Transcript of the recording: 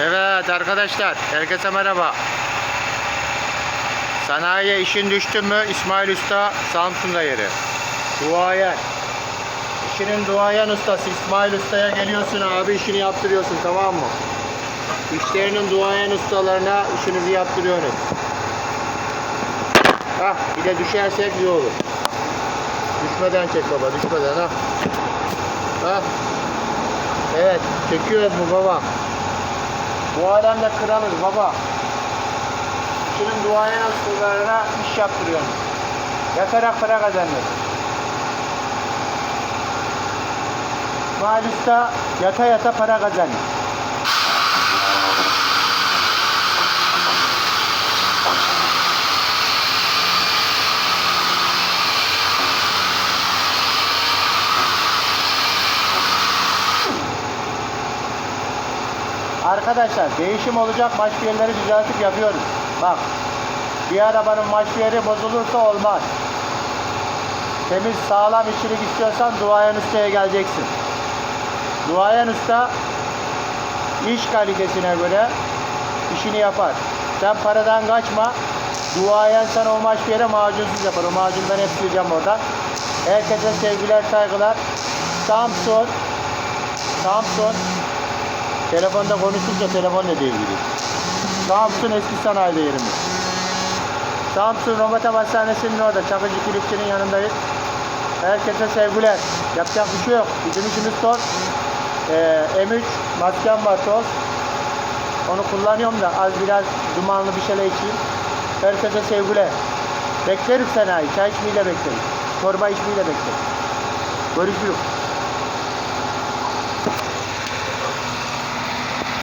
Evet arkadaşlar, herkese merhaba. Sanayiye işin düştü mü İsmail Usta Samsun'da yeri. Duayen. İşinin duayen ustası İsmail Usta'ya geliyorsun abi işini yaptırıyorsun tamam mı? İşlerinin duayen ustalarına işinizi yaptırıyorsunuz. Hah bir de düşersek iyi olur. Düşmeden çek baba düşmeden ha. Hah. Evet çekiyoruz mu baba? Bu alemde kralız baba. İşinin duayen ustalarına iş yaptırıyorsun. Yatarak para kazanıyorsun. İsmail Usta yata yata para kazanıyor. Arkadaşlar değişim olacak maşpiyerleri düzeltip yapıyoruz. Bak bir arabanın maşpiyeri bozulursa olmaz. Temiz sağlam işçilik istiyorsan duayen ustaya geleceksin. Duayen usta iş kalitesine göre işini yapar. Sen paradan kaçma. Duayen sana o maşpiyere macunsuz yapar. O macundan hep sileceğim orada. Herkese sevgiler saygılar. Samsun Samsun Telefonda konuşunca telefonla ilgili. Samsun eski sanayide yerimiz. Samsun Robotam Hastanesi'nin orada Çakıcı Kilitçi'nin yanındayız. Herkese sevgiler. Yapacak bir şey yok. Bizim işimiz toz. Ee, M3 maskem var toz. Onu kullanıyorum da az biraz dumanlı bir şeyler içeyim. Herkese sevgiler. Bekleriz sanayi. Çay içmeyi de bekleriz. Çorba içmeyi de bekleriz. Görüşürüz.